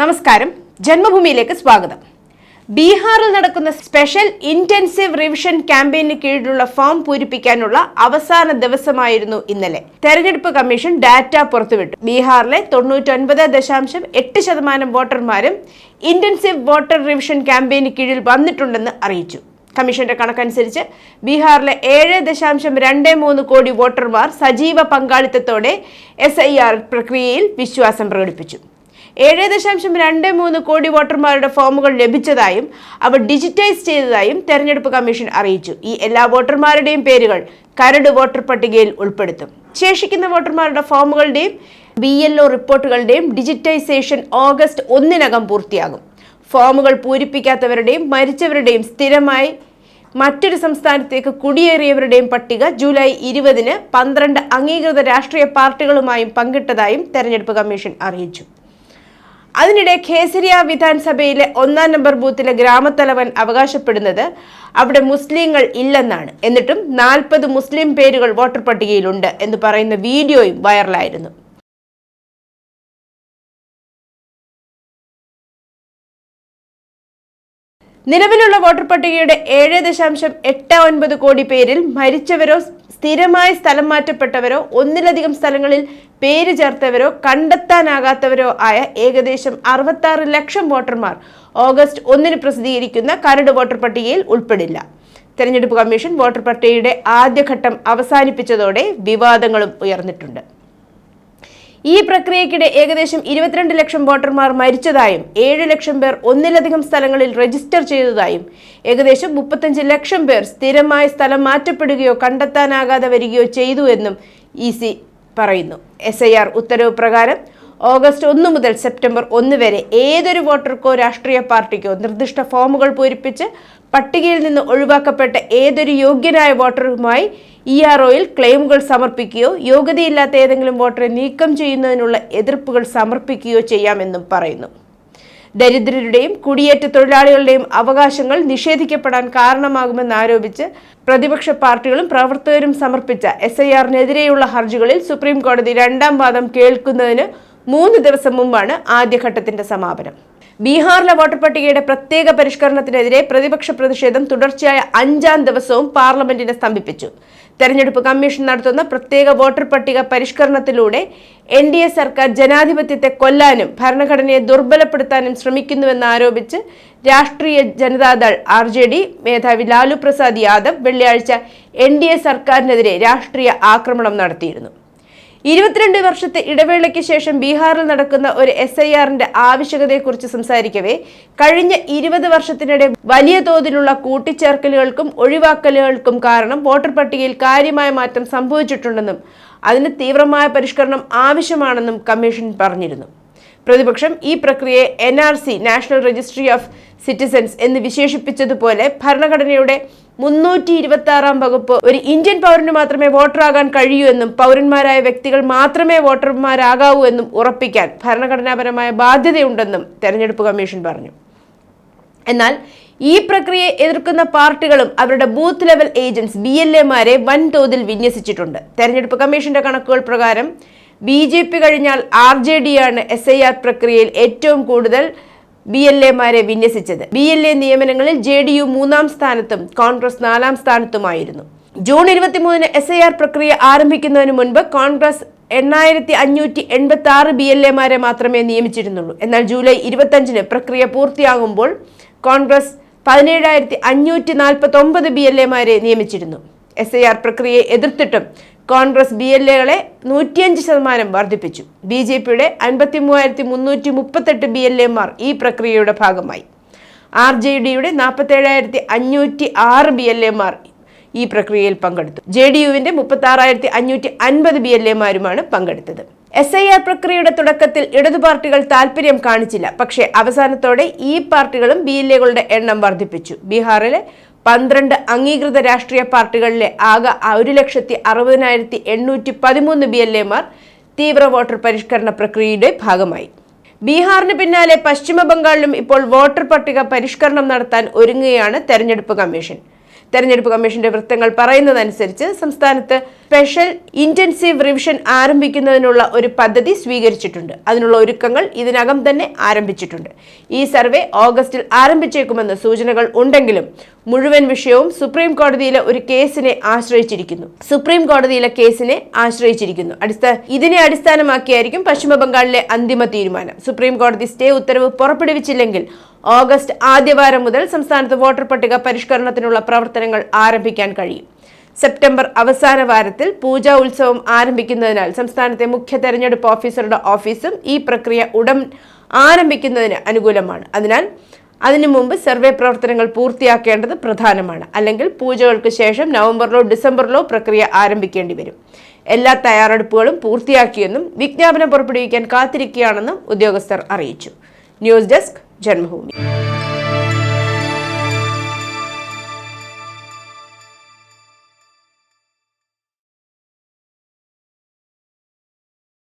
നമസ്കാരം. ജന്മഭൂമിയിലേക്ക് സ്വാഗതം. ബീഹാറിൽ നടക്കുന്ന സ്പെഷ്യൽ ഇന്റൻസീവ് റിവിഷൻ ക്യാമ്പയിന് കീഴിലുള്ള ഫോം പൂരിപ്പിക്കാനുള്ള അവസാന ദിവസമായിരുന്നു ഇന്നലെ. തെരഞ്ഞെടുപ്പ് കമ്മീഷൻ ഡാറ്റ പുറത്തുവിട്ടു. ബീഹാറിലെ തൊണ്ണൂറ്റൊൻപത് ദശാംശം എട്ട് ശതമാനം വോട്ടർമാരും ഇന്റൻസീവ് വോട്ടർ റിവിഷൻ ക്യാമ്പയിന് കീഴിൽ വന്നിട്ടുണ്ടെന്ന് അറിയിച്ചു. കമ്മീഷന്റെ കണക്കനുസരിച്ച് ബീഹാറിലെ ഏഴ് ദശാംശം രണ്ട് മൂന്ന് കോടി വോട്ടർമാർ സജീവ പങ്കാളിത്തത്തോടെ എസ് ഐ ആർ പ്രക്രിയയിൽ വിശ്വാസം പ്രകടിപ്പിച്ചു. ഏഴ് ദശാംശം രണ്ട് മൂന്ന് കോടി വോട്ടർമാരുടെ ഫോമുകൾ ലഭിച്ചതായും അവ ഡിജിറ്റൈസ് ചെയ്തതായും തെരഞ്ഞെടുപ്പ് കമ്മീഷൻ അറിയിച്ചു. ഈ എല്ലാ വോട്ടർമാരുടെയും പേരുകൾ കരട് വോട്ടർ പട്ടികയിൽ ഉൾപ്പെടുത്തും. ശേഷിക്കുന്ന വോട്ടർമാരുടെ ഫോമുകളുടെയും ബി എൽ ഒ റിപ്പോർട്ടുകളുടെയും ഡിജിറ്റൈസേഷൻ ഓഗസ്റ്റ് ഒന്നിനകം പൂർത്തിയാകും. ഫോമുകൾ പൂരിപ്പിക്കാത്തവരുടെയും മരിച്ചവരുടെയും സ്ഥിരമായി മറ്റൊരു സംസ്ഥാനത്തേക്ക് കുടിയേറിയവരുടെയും പട്ടിക ജൂലൈ ഇരുപതിന് പന്ത്രണ്ട് അംഗീകൃത രാഷ്ട്രീയ പാർട്ടികളുമായും പങ്കിട്ടതായും തെരഞ്ഞെടുപ്പ് കമ്മീഷൻ അറിയിച്ചു. അതിനിടെ ഖേസരിയ വിധാൻസഭയിലെ ഒന്നാം നമ്പർ ബൂത്തിലെ ഗ്രാമത്തലവൻ അവകാശപ്പെടുന്നത് അവിടെ മുസ്ലിങ്ങൾ ഇല്ലെന്നാണ്. എന്നിട്ടും നാൽപ്പത് മുസ്ലിം പേരുകൾ വോട്ടർ പട്ടികയിലുണ്ട് എന്ന് പറയുന്ന വീഡിയോയും വൈറലായിരുന്നു. നിലവിലുള്ള വോട്ടർ പട്ടികയുടെ ഏഴ് ദശാംശം എട്ട് ഒൻപത് കോടി പേരിൽ മരിച്ചവരോ സ്ഥിരമായി സ്ഥലം മാറ്റപ്പെട്ടവരോ ഒന്നിലധികം സ്ഥലങ്ങളിൽ പേര് ചേർത്തവരോ കണ്ടെത്താനാകാത്തവരോ ആയ ഏകദേശം അറുപത്തി ലക്ഷം വോട്ടർമാർ ഓഗസ്റ്റ് ഒന്നിന് പ്രസിദ്ധീകരിക്കുന്ന കരട് വോട്ടർ പട്ടികയിൽ ഉൾപ്പെടില്ല. തെരഞ്ഞെടുപ്പ് കമ്മീഷൻ വോട്ടർ പട്ടികയുടെ ആദ്യഘട്ടം അവസാനിപ്പിച്ചതോടെ വിവാദങ്ങളും ഉയർന്നിട്ടുണ്ട്. ഈ പ്രക്രിയക്കിടെ ഏകദേശം ഇരുപത്തിരണ്ട് ലക്ഷം വോട്ടർമാർ മരിച്ചതായും ഏഴ് ലക്ഷം പേർ ഒന്നിലധികം സ്ഥലങ്ങളിൽ രജിസ്റ്റർ ചെയ്തതായും ഏകദേശം മുപ്പത്തഞ്ച് ലക്ഷം പേർ സ്ഥിരമായ സ്ഥലം മാറ്റപ്പെടുകയോ കണ്ടെത്താനാകാതെ വരികയോ ചെയ്തു എന്നും ഇ സി പറയുന്നു. എസ് ഐ ആർ ഉത്തരവ് പ്രകാരം ഓഗസ്റ്റ് ഒന്ന് മുതൽ സെപ്റ്റംബർ ഒന്ന് വരെ ഏതൊരു വോട്ടർക്കോ രാഷ്ട്രീയ പാർട്ടിക്കോ നിർദ്ദിഷ്ട ഫോമുകൾ പൂരിപ്പിച്ച് പട്ടികയിൽ നിന്ന് ഒഴിവാക്കപ്പെട്ട ഏതൊരു യോഗ്യനായ വോട്ടറുമായി ഇ ആർ ഒയിൽ ക്ലെയിമുകൾ സമർപ്പിക്കുകയോ യോഗ്യതയില്ലാത്ത ഏതെങ്കിലും വോട്ടറെ നീക്കം ചെയ്യുന്നതിനുള്ള എതിർപ്പുകൾ സമർപ്പിക്കുകയോ ചെയ്യാമെന്നും പറയുന്നു. ദരിദ്രരുടെയും കുടിയേറ്റ തൊഴിലാളികളുടെയും അവകാശങ്ങൾ നിഷേധിക്കപ്പെടാൻ കാരണമാകുമെന്ന് ആരോപിച്ച് പ്രതിപക്ഷ പാർട്ടികളും പ്രവർത്തകരും സമർപ്പിച്ച എസ് ഐ ആറിനെതിരെയുള്ള ഹർജികളിൽ സുപ്രീം കോടതി രണ്ടാം വാദം കേൾക്കുന്നതിന് മൂന്ന് ദിവസം മുമ്പാണ് ആദ്യഘട്ടത്തിന്റെ സമാപനം. ബീഹാറിലെ വോട്ടർ പട്ടികയുടെ പ്രത്യേക പരിഷ്കരണത്തിനെതിരെ പ്രതിപക്ഷ പ്രതിഷേധം തുടർച്ചയായ അഞ്ചാം ദിവസവും പാർലമെന്റിനെ സ്തംഭിപ്പിച്ചു. തെരഞ്ഞെടുപ്പ് കമ്മീഷൻ നടത്തുന്ന പ്രത്യേക വോട്ടർ പട്ടിക പരിഷ്കരണത്തിലൂടെ എൻ ഡി എ സർക്കാർ ജനാധിപത്യത്തെ കൊല്ലാനും ഭരണഘടനയെ ദുർബലപ്പെടുത്താനും ശ്രമിക്കുന്നുവെന്ന് ആരോപിച്ച് രാഷ്ട്രീയ ജനതാദൾ ആർ ജെ ഡി മേധാവി ലാലു പ്രസാദ് യാദവ് വെള്ളിയാഴ്ച എൻ ഡി എ സർക്കാരിനെതിരെ രാഷ്ട്രീയ ആക്രമണം നടത്തിയിരുന്നു. ഇരുപത്തിരണ്ട് വർഷത്തെ ഇടവേളയ്ക്ക് ശേഷം ബീഹാറിൽ നടക്കുന്ന ഒരു എസ് ഐ ആറിന്റെ ആവശ്യകതയെക്കുറിച്ച് സംസാരിക്കവേ. കഴിഞ്ഞ ഇരുപത് വർഷത്തിനിടെ വലിയ തോതിലുള്ള കൂട്ടിച്ചേർക്കലുകൾക്കും ഒഴിവാക്കലുകൾക്കും കാരണം വോട്ടർ പട്ടികയിൽ കാര്യമായ മാറ്റം സംഭവിച്ചിട്ടുണ്ടെന്നും അതിന് തീവ്രമായ പരിഷ്കരണം ആവശ്യമാണെന്നും കമ്മീഷൻ പറഞ്ഞിരുന്നു. പ്രതിപക്ഷം ഈ പ്രക്രിയയെ N national registry of citizens എന്ന് വിശേഷിപ്പിച്ചതുപോലെ ഭരണഘടനയുടെ മുന്നൂറ്റി ഇരുപത്തി ആറാം വകുപ്പ്. ഒരു ഇന്ത്യൻ പൗരന് മാത്രമേ വോട്ടറാകാൻ കഴിയൂ എന്നും പൗരന്മാരായ വ്യക്തികൾ മാത്രമേ വോട്ടർമാരാകാവൂ എന്നും ഉറപ്പിക്കാൻ ഭരണഘടനാപരമായ ബാധ്യതയുണ്ടെന്നും തെരഞ്ഞെടുപ്പ് കമ്മീഷൻ പറഞ്ഞു. എന്നാൽ ഈ പ്രക്രിയയെ എതിർക്കുന്ന പാർട്ടികളും അവരുടെ booth level agents B L എമാരെ വൻതോതിൽ വിന്യസിച്ചിട്ടുണ്ട്. തെരഞ്ഞെടുപ്പ് കമ്മീഷന്റെ കണക്കുകൾ പ്രകാരം ബി ജെ പി കഴിഞ്ഞാൽ ആർ ജെ ഡി ആണ് എസ് ഐ ആർ പ്രക്രിയയിൽ ഏറ്റവും കൂടുതൽ ബി എൽ എമാരെ വിന്യസിച്ചത്. ബി എൽ എ നിയമനങ്ങളിൽ ജെ ഡി യു മൂന്നാം സ്ഥാനത്തും കോൺഗ്രസ് നാലാം സ്ഥാനത്തുമായിരുന്നു. ജൂൺ ഇരുപത്തിമൂന്നിന് എസ് ഐ ആർ പ്രക്രിയ ആരംഭിക്കുന്നതിന് മുൻപ് കോൺഗ്രസ് എണ്ണായിരത്തി അഞ്ഞൂറ്റി എൺപത്തി ആറ് ബി എൽ എമാരെ മാത്രമേ നിയമിച്ചിരുന്നുള്ളൂ. എന്നാൽ ജൂലൈ ഇരുപത്തഞ്ചിന് പ്രക്രിയ പൂർത്തിയാകുമ്പോൾ കോൺഗ്രസ് പതിനേഴായിരത്തി അഞ്ഞൂറ്റി നാൽപ്പത്തി ഒമ്പത് ബി എൽ എമാരെ നിയമിച്ചിരുന്നു. എസ് ഐ ആർ പ്രക്രിയയെ എതിർത്തിട്ടും കോൺഗ്രസ് ബി എൽ എകളെ നൂറ്റിയഞ്ച് ശതമാനം വർദ്ധിപ്പിച്ചു. ബി ജെ പിയുടെ അൻപത്തി മൂവായിരത്തി മുന്നൂറ്റി മുപ്പത്തെട്ട് ബി എൽ എമാർ ഈ പ്രക്രിയയുടെ ഭാഗമായി. ആർ ജെ ഡിയുടെ നാൽപ്പത്തേഴായിരത്തി അഞ്ഞൂറ്റി ആറ് ബി എൽ ഈ പ്രക്രിയയിൽ പങ്കെടുത്തു. ജെ ഡി യുവിന്റെ മുപ്പത്തി ആറായിരത്തി അഞ്ഞൂറ്റി അൻപത് ബി എൽ പങ്കെടുത്തത്. എസ് ഐ ആർ പ്രക്രിയയുടെ തുടക്കത്തിൽ ഇടതു പാർട്ടികൾ താല്പര്യം കാണിച്ചില്ല. പക്ഷേ അവസാനത്തോടെ ഈ പാർട്ടികളും ബി എൽ എകളുടെ എണ്ണം വർദ്ധിപ്പിച്ചു. ബീഹാറിലെ പന്ത്രണ്ട് അംഗീകൃത രാഷ്ട്രീയ പാർട്ടികളിലെ ആകെ ഒരു ലക്ഷത്തി അറുപതിനായിരത്തി എണ്ണൂറ്റി പതിമൂന്ന് ബി എൽ എമാർ തീവ്ര വോട്ടർ പരിഷ്കരണ പ്രക്രിയയുടെ ഭാഗമായി. ബീഹാറിന് പിന്നാലെ പശ്ചിമ ബംഗാളിലും ഇപ്പോൾ വോട്ടർ പട്ടിക പരിഷ്കരണം നടത്താൻ ഒരുങ്ങുകയാണ് തെരഞ്ഞെടുപ്പ് കമ്മീഷൻ. തെരഞ്ഞെടുപ്പ് കമ്മീഷന്റെ വൃത്തങ്ങൾ പറയുന്നതനുസരിച്ച് സംസ്ഥാനത്ത് സ്പെഷ്യൽ ഇന്റൻസീവ് റിവിഷൻ ആരംഭിക്കുന്നതിനുള്ള ഒരു പദ്ധതി സ്വീകരിച്ചിട്ടുണ്ട്. അതിനുള്ള ഒരുക്കങ്ങൾ ഇതിനകം തന്നെ ആരംഭിച്ചിട്ടുണ്ട്. ഈ സർവേ ഓഗസ്റ്റിൽ ആരംഭിച്ചേക്കുമെന്ന് സൂചനകൾ ഉണ്ടെങ്കിലും മുഴുവൻ വിഷയവും സുപ്രീം കോടതിയിലെ ഒരു കേസിനെ ആശ്രയിച്ചിരിക്കുന്നു. സുപ്രീം കോടതിയിലെ കേസിനെ ആശ്രയിച്ചിരിക്കുന്നു. അടിസ്ഥാന ഇതിനെ അടിസ്ഥാനമാക്കിയായിരിക്കും പശ്ചിമ ബംഗാളിലെ അന്തിമ തീരുമാനം. സുപ്രീം കോടതി സ്റ്റേ ഉത്തരവ് പുറപ്പെടുവിച്ചില്ലെങ്കിൽ ഓഗസ്റ്റ് ആദ്യവാരം മുതൽ സംസ്ഥാനത്ത് വോട്ടർ പട്ടിക പരിഷ്കരണത്തിനുള്ള പ്രവർത്തനങ്ങൾ ആരംഭിക്കാൻ കഴിയും. സെപ്റ്റംബർ അവസാന വാരത്തിൽ പൂജാ ഉത്സവം ആരംഭിക്കുന്നതിനാൽ സംസ്ഥാനത്തെ മുഖ്യ തെരഞ്ഞെടുപ്പ് ഓഫീസറുടെ ഓഫീസും ഈ പ്രക്രിയ ഉടൻ ആരംഭിക്കുന്നതിന് അനുകൂലമാണ്. അതിനാൽ അതിനു മുമ്പ് സർവേ പ്രവർത്തനങ്ങൾ പൂർത്തിയാക്കേണ്ടത് പ്രധാനമാണ്. അല്ലെങ്കിൽ പൂജകൾക്ക് ശേഷം നവംബറിലോ ഡിസംബറിലോ പ്രക്രിയ ആരംഭിക്കേണ്ടി വരും. എല്ലാ തയ്യാറെടുപ്പുകളും പൂർത്തിയാക്കിയെന്നും വിജ്ഞാപനം പുറപ്പെടുവിക്കാൻ കാത്തിരിക്കുകയാണെന്നും ഉദ്യോഗസ്ഥർ അറിയിച്ചു. ന്യൂസ് ഡെസ്ക് जन्मभूमि।